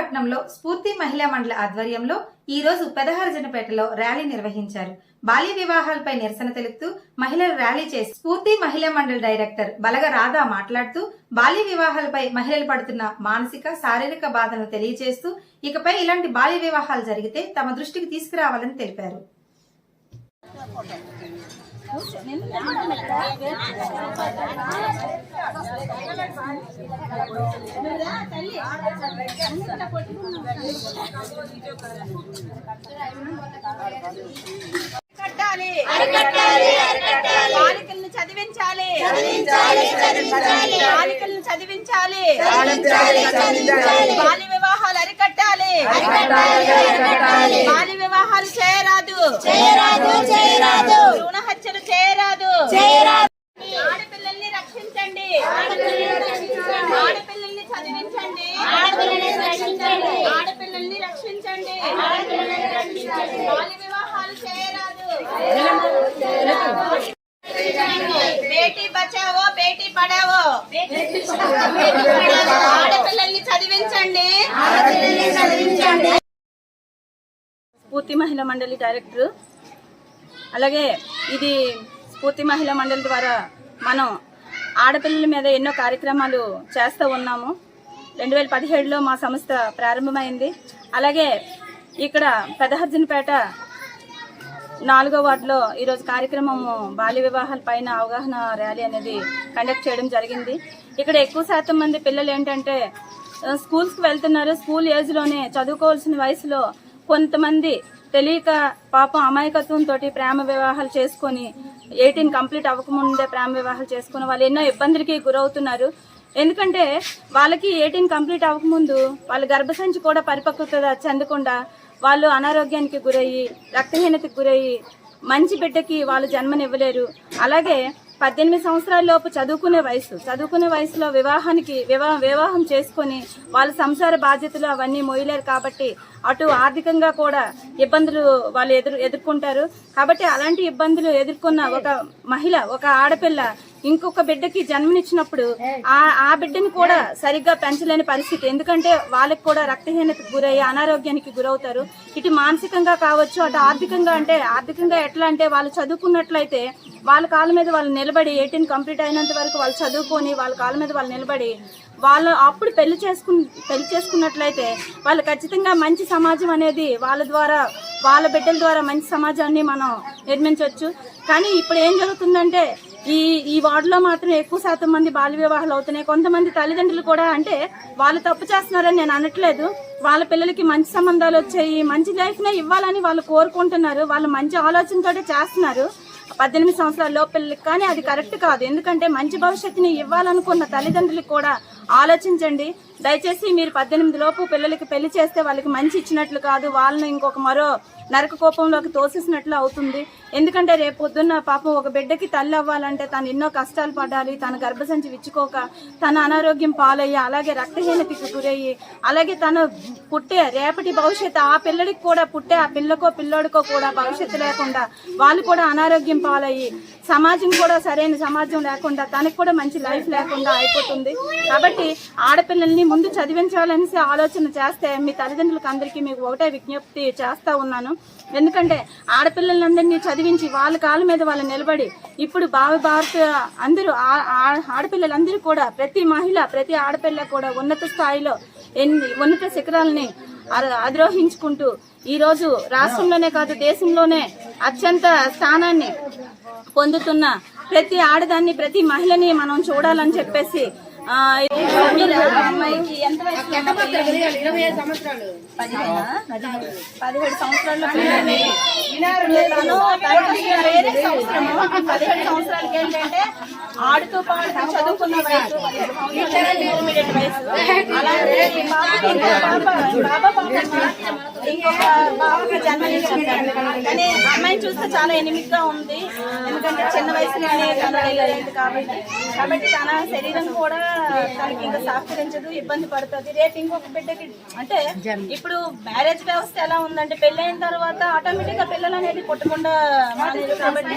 విశాఖపట్నంలో స్ఫూర్తి మహిళా మండలి ఆధ్వర్యంలో ఈ రోజు పెదహారజనపేటలో ర్యాలీ నిర్వహించారు. బాల్య వివాహాలపై నిరసన తెలుపుతూ మహిళలు ర్యాలీ చేసి స్ఫూర్తి మహిళా మండలి డైరెక్టర్ బలగ రాధా మాట్లాడుతూ బాల్య వివాహాలపై మహిళలు పడుతున్న మానసిక శారీరక బాధను తెలియజేస్తూ ఇకపై ఇలాంటి బాల్య వివాహాలు జరిగితే తమ దృష్టికి తీసుకురావాలని తెలిపారు. కట్టాలి. బాలికలను చదివించాలి. బాలికలను చదివించాలి. బాల్య వివాహాలు అరికట్టాలి. బాల్య వివాహాలు చేయరాదు భ్రూణ హత్యలు చేయరాదు ఆడపిల్లల్ని రక్షించండి ఆడపిల్లల్ని చదివించండి ఆడపిల్లల్ని రక్షించండి బాల్య వివాహాలు చేయరాదు బేటీ బచావో బేటీ పడావో. ఆడపిల్లల్ని చదివించండి. స్ఫూర్తి మహిళా మండలి డైరెక్టర్. అలాగే ఇది స్ఫూర్తి మహిళా మండలి ద్వారా మనం ఆడపిల్లల మీద ఎన్నో కార్యక్రమాలు చేస్తూ ఉన్నాము. రెండు వేల పదిహేడులో మా సంస్థ ప్రారంభమైంది. అలాగే ఇక్కడ పెదహర్జనపేట నాలుగో వార్డులో ఈరోజు కార్యక్రమము బాల్య వివాహాల పైన అవగాహన ర్యాలీ అనేది కండక్ట్ చేయడం జరిగింది. ఇక్కడ ఎక్కువ శాతం మంది పిల్లలు ఏంటంటే స్కూల్స్కి వెళ్తున్నారు. స్కూల్ ఏజ్లోనే చదువుకోవాల్సిన వయసులో కొంతమంది తెలియక పాపం అమాయకత్వంతో ప్రేమ వివాహాలు చేసుకొని ఎయిటీన్ కంప్లీట్ అవ్వకముందే ప్రేమ వివాహాలు చేసుకుని వాళ్ళు ఎన్నో ఇబ్బందులకి గురవుతున్నారు. ఎందుకంటే వాళ్ళకి ఎయిటీన్ కంప్లీట్ అవ్వకముందు వాళ్ళ గర్భసంచి కూడా పరిపక్వత చెందకుండా వాళ్ళు అనారోగ్యానికి గురయ్యి రక్తహీనతకు గురయ్యి మంచి బిడ్డకి వాళ్ళు జన్మనివ్వలేరు. అలాగే పద్దెనిమిది సంవత్సరాల లోపు చదువుకునే వయసు చదువుకునే వయసులో వివాహానికి వివాహ వివాహం చేసుకొని వాళ్ళ సంసార బాధ్యతలు అవన్నీ మోయలేరు కాబట్టి అటు ఆర్థికంగా కూడా ఇబ్బందులు వాళ్ళు ఎదురు ఎదుర్కొంటారు. కాబట్టి అలాంటి ఇబ్బందులు ఎదుర్కొన్న ఒక మహిళ ఒక ఆడపిల్ల ఇంకొక బిడ్డకి జన్మనిచ్చినప్పుడు ఆ ఆ బిడ్డని కూడా సరిగ్గా పెంచలేని పరిస్థితి. ఎందుకంటే వాళ్ళకి కూడా రక్తహీనతకు గురయ్యి అనారోగ్యానికి గురవుతారు. ఇటు మానసికంగా కావచ్చు అటు ఆర్థికంగా అంటే ఆర్థికంగా ఎట్లా అంటే వాళ్ళు చదువుకున్నట్లయితే వాళ్ళ కాళ్ళ మీద వాళ్ళు నిలబడి ఎయిటీన్ కంప్లీట్ అయినంత వరకు వాళ్ళు చదువుకొని వాళ్ళ కాళ్ళ మీద వాళ్ళు నిలబడి వాళ్ళు అప్పుడు పెళ్ళి చేసుకు పెళ్ళి చేసుకున్నట్లయితే వాళ్ళు ఖచ్చితంగా మంచి సమాజం అనేది వాళ్ళ ద్వారా వాళ్ళ బిడ్డల ద్వారా మంచి సమాజాన్ని మనం నిర్మించవచ్చు కానీ ఇప్పుడు ఏం జరుగుతుందంటే ఈ ఈ వార్డులో మాత్రం ఎక్కువ శాతం మంది బాల్య వివాహాలు అవుతున్నాయి. కొంతమంది తల్లిదండ్రులు కూడా అంటే వాళ్ళు తప్పు చేస్తున్నారని నేను అనట్లేదు. వాళ్ళ పిల్లలకి మంచి సంబంధాలు వచ్చాయి. మంచి లైఫ్నే ఇవ్వాలని వాళ్ళు కోరుకుంటున్నారు. వాళ్ళు మంచి ఆలోచనతోటే చేస్తున్నారు. పద్దెనిమిది సంవత్సరాల లోపు పిల్లలకి కానీ అది కరెక్ట్ కాదు. ఎందుకంటే మంచి భవిష్యత్తుని ఇవ్వాలనుకున్న తల్లిదండ్రులకు కూడా ఆలోచించండి. దయచేసి మీరు పద్దెనిమిది లోపు పిల్లలకి పెళ్ళి చేస్తే వాళ్ళకి మంచి ఇచ్చినట్లు కాదు వాళ్ళని ఇంకొక మరో నరక కోపంలోకి తోసేసినట్లు అవుతుంది. ఎందుకంటే రేపు పొద్దున్న పాపం ఒక బిడ్డకి తల్లి అవ్వాలంటే తను ఎన్నో కష్టాలు పడాలి తన గర్భసంచి విచ్చుకోక తన అనారోగ్యం పాలయ్యి అలాగే రక్తహీనతకి గురయ్యి అలాగే తను పుట్టే రేపటి భవిష్యత్తు ఆ పిల్లడికి కూడా పుట్టే ఆ పిల్లకో పిల్లోడికో కూడా భవిష్యత్తు లేకుండా వాళ్ళు కూడా అనారోగ్యం పాలయ్యి సమాజం కూడా సరైన సమాజం లేకుండా తనకు కూడా మంచి లైఫ్ లేకుండా అయిపోతుంది. కాబట్టి ఆడపిల్లల్ని ముందు చదివించాలనేసి ఆలోచన చేస్తే మీ తల్లిదండ్రులకు అందరికీ మీకు ఒకటే విజ్ఞప్తి చేస్తా ఉన్నాను. ఎందుకంటే ఆడపిల్లలందరినీ చదివించి వాళ్ళ కాళ్ళ మీద వాళ్ళు నిలబడి ఇప్పుడు భావి భారత అందరూ ఆడపిల్లలందరూ కూడా ప్రతి మహిళ ప్రతి ఆడపిల్ల కూడా ఉన్నత స్థాయిలో ఎన్ని ఉన్నత శిఖరాలని అధిరోహించుకుంటూ ఈరోజు రాష్ట్రంలోనే కాదు దేశంలోనే అత్యంత స్థానాన్ని పొందుతున్న ప్రతి ఆడదాన్ని ప్రతి మహిళని మనం చూడాలని చెప్పేసి అమ్మాయికి? ఎంత వయసు? పదిహేడు. సంవత్సరాల్లో పదిహేడు సంవత్సరాలకి ఏంటంటే ఆడుతూ పాడుతూ చదువుకున్న వయసు ఇంటర్మీడియట్ అలాగే బాబా పాప ఇంకొక బాబుకి జన్మనిచ్చారు కానీ అమ్మాయిని చూస్తే చాలా ఎనిమిదిగా ఉంది. ఎందుకంటే చిన్న వయసులోనే కనబడలేదు కాబట్టి. కాబట్టి తన శరీరం కూడా తనకి ఇంకా సహకరించదు ఇబ్బంది పడుతుంది. రేపు ఇంకొక బిడ్డకి అంటే ఇప్పుడు మ్యారేజ్ వ్యవస్థ ఎలా ఉందంటే పెళ్ళైన తర్వాత ఆటోమేటిక్గా పిల్లలు అనేది పుట్టకుండా కాబట్టి